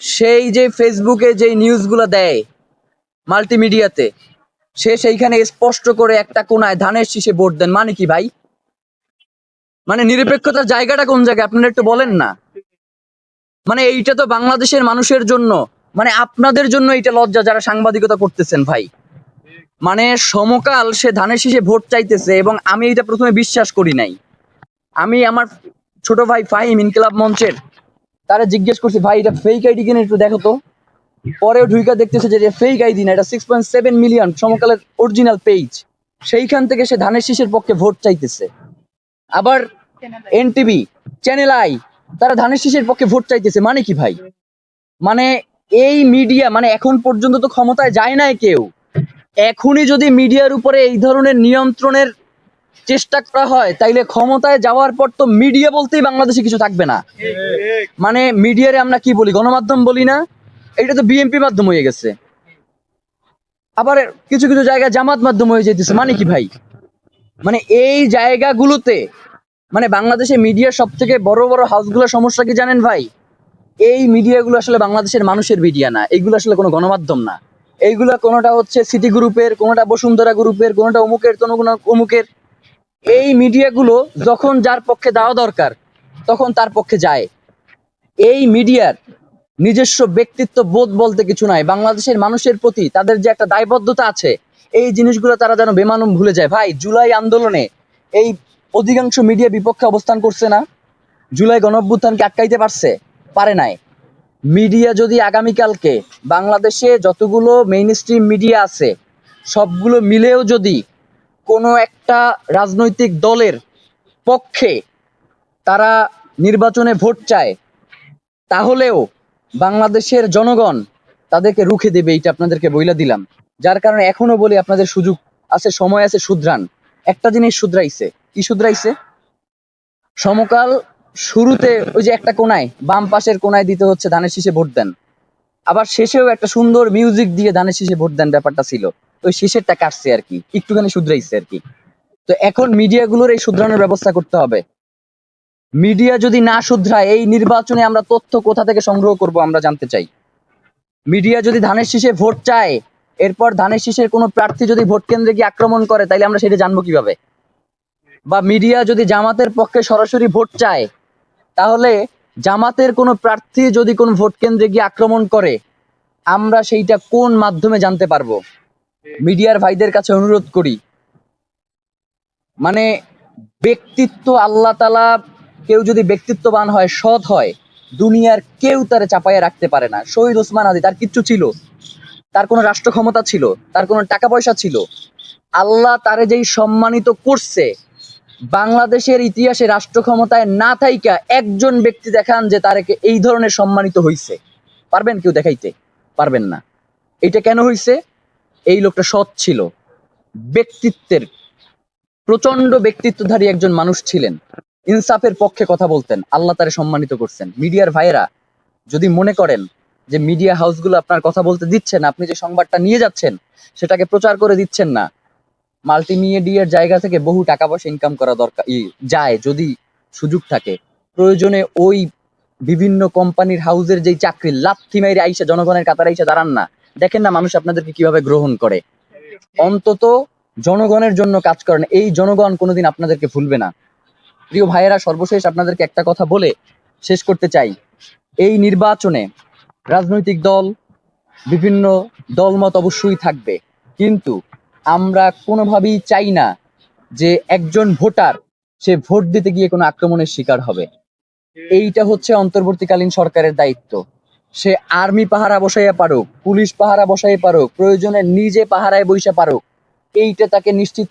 সেই যে ফেসবুকে যে নিউজগুলো দেয় মাল্টিমিডিয়াতে সে সেইখানে স্পষ্ট করে একটা কোনায় ধানের শীষে ভোট দেন। মানে কি ভাই? মানে নিরপেক্ষতার জায়গাটা কোন জায়গায়? আপনারা একটু বলেন না। মানে এইটা তো বাংলাদেশের মানুষের জন্য মানে আপনাদের জন্য এইটা লজ্জা যারা সাংবাদিকতা করতেছেন ভাই। মানে সমকাল সে ধানের শীষে ভোট চাইতেছে এবং আমি এটা প্রথমে বিশ্বাস করি নাই। আমি আমার ছোট ভাই ফাহিম ইনকিলাব মঞ্চের তারা জিজ্ঞেস করছি, ভাই, এটা ফেক আইডি কিনে একটু দেখো তো। পরেও ঢুইকা দেখতেছে যে, এটা ফেক আইডি না, এটা সিক্স পয়েন্ট সেভেন মিলিয়ন সমকালের অরিজিনাল পেজ সেইখান থেকে সে ধানের শীষের পক্ষে ভোট চাইতেছে। আবার এনটিভি চ্যানেল আই তারা ধানের শীষের পক্ষে ভোট চাইতেছে। মানে কি ভাই? মানে এই মিডিয়া মানে এখন পর্যন্ত তো ক্ষমতায় যায় নাই কেউ। এখনই যদি মিডিয়ার উপরে এই ধরনের নিয়ন্ত্রণের চেষ্টা করা হয়, তাইলে ক্ষমতায় যাওয়ার পর তো মিডিয়া বলতেই বাংলাদেশে কিছু থাকবে না। মানে মিডিয়ারে আমরা কি বলি, গণমাধ্যম বলি না? এটা তো বিএনপি মাধ্যম হয়ে গেছে। আবার কিছু কিছু জায়গায় জামাত মাধ্যম হয়ে যেতেছে মানে কি ভাই? মানে এই জায়গাগুলোতে মানে বাংলাদেশে মিডিয়ার সব থেকে বড় বড় হাউসগুলোর সমস্যা কি জানেন ভাই? এই মিডিয়াগুলো আসলে বাংলাদেশের মানুষের মিডিয়া না, এইগুলো আসলে কোনো গণমাধ্যম না। এইগুলো কোনোটা হচ্ছে সিটি গ্রুপের কোনোটা বসুন্ধরা গ্রুপের কোনোটা অমুকের কোনো অমুকের। এই মিডিয়াগুলো যখন যার পক্ষে দেওয়া দরকার, তখন তার পক্ষে যায়। এই মিডিয়ার নিজস্ব ব্যক্তিত্ব বোধ বলতে কিছু নাই। বাংলাদেশের মানুষের প্রতি তাদের যে একটা দায়বদ্ধতা আছে, এই জিনিসগুলো তারা যেন বেমানুম ভুলে যায়। ভাই, জুলাই আন্দোলনে এই অধিকাংশ মিডিয়া বিপক্ষে অবস্থান করছে না? জুলাই গণঅভ্যুত্থানকে আটকাইতে পারছে? পারে নাই। মিডিয়া যদি আগামীকালকে বাংলাদেশে যতগুলো মেইন স্ট্রিম মিডিয়া আছে, সবগুলো মিলেও যদি কোনো একটা রাজনৈতিক দলের পক্ষে তারা নির্বাচনে ভোট চায়, তাহলেও বাংলাদেশের জনগণ তাদেরকে রুখে দেবে, এইটা আপনাদেরকে বইলা দিলাম। যার কারণে এখনও বলি, আপনাদের সুযোগ আছে, সময় আছে, শুধরান। একটা জিনিস শুধরাইছে। কি শুধরাইছে? সমকাল শুরুতে ওই যে একটা কোনায়, বাম পাশের কোনায় দিতে হচ্ছে, ধানের শীষে ভোট দেন। আবার শেষেও একটা সুন্দর মিউজিক দিয়ে ধানের শেষে ভোট দেন ব্যাপারটা ছিল। ওই শেষেরটা কাটছে আর কি, একটুখানি শুধরাইছে আর কি। তো এখন মিডিয়াগুলোর এই শুধরানোর ব্যবস্থা করতে হবে। মিডিয়া যদি না শুধরায়, এই নির্বাচনে আমরা তথ্য কোথা থেকে সংগ্রহ করব আমরা জানতে চাই। মিডিয়া যদি ধানের শীষে ভোট চায়, এরপর ধানের শীষের কোনো প্রার্থী যদি ভোট কেন্দ্রে গিয়ে আক্রমণ করে, তাইলে আমরা সেটা জানব কীভাবে? বা মিডিয়া যদি জামাতের পক্ষে সরাসরি ভোট চায়, তাহলে জামাতের কোনো প্রার্থী যদি কোন ভোট কেন্দ্রে গিয়ে আক্রমণ করে, আমরা সেইটা কোন মাধ্যমে জানতে পারব? মিডিয়ার ভাইদের কাছে অনুরোধ করি। মানে ব্যক্তিত্ব আল্লাহ তালা কেউ যদি ব্যক্তিত্ববান হয়, সৎ হয়, দুনিয়ার কেউ তারে চাপাইয়া রাখতে পারে না। শহীদ ওসমান আদি তার কিচ্ছু ছিল। তার কোনো রাষ্ট্র ক্ষমতা ছিল, তার কোনো টাকা পয়সা ছিল। আল্লাহ তারে যেই সম্মানিত করছে বাংলাদেশের ইতিহাসে রাষ্ট্র ক্ষমতায় না থাইকা একজন ব্যক্তি দেখান যে তারকে এই ধরনের সম্মানিত হইছে। পারবেন কেউ দেখাইতে? পারবেন না। এটা কেন হইছে? এই লোকটা সৎ ছিল। ব্যক্তিত্বের প্রচণ্ড ব্যক্তিত্বধারী একজন মানুষ ছিলেন। ইনসাফের পক্ষে কথা বলতেন। আল্লাহ তারে সম্মানিত করছেন। মিডিয়ার ভাইয়েরা, যদি মনে করেন যে মিডিয়া হাউসগুলো আপনার কথা বলতে দিচ্ছেন, আপনি যে সংবাদটা নিয়ে যাচ্ছেন, সেটাকে প্রচার করে দিচ্ছেন না। মাল্টিমিডিয়ার জায়গা থেকে বহু টাকা পয়সা ইনকাম করা দরকার যায় যদি সুযোগ থাকে। প্রয়োজনে ওই বিভিন্ন কোম্পানির হাউসের যেই চাকরি লাথি মাইরে আইসা জনগণের কাতারে আইসা দাঁড়ান না। দেখেন না মানুষ আপনাদেরকে কীভাবে গ্রহণ করে। অন্তত জনগণের জন্য কাজ করেন, এই জনগণ কোনোদিন আপনাদেরকে ভুলবে না। প্রিয় ভাইয়েরা, সর্বশেষ আপনাদেরকে একটা কথা বলে শেষ করতে চাই। এই নির্বাচনে রাজনৈতিক দল, বিভিন্ন দলমত অবশ্যই থাকবে। কিন্তু আমরা কোনোভাবেই চাই না যে একজন ভোটার, সে ভোট দিতে গিয়ে কোনো আক্রমণের শিকার হবে। এইটা হচ্ছে অন্তর্বর্তীকালীন সরকারের দায়িত্ব। সে আর্মি পাহারা বসাইয়া পারুক, পুলিশ পাহারা বসাইয়া পারুক, প্রয়োজনে নিজে পাহারায় বইসা পারুক, এইটা তাকে নিশ্চিত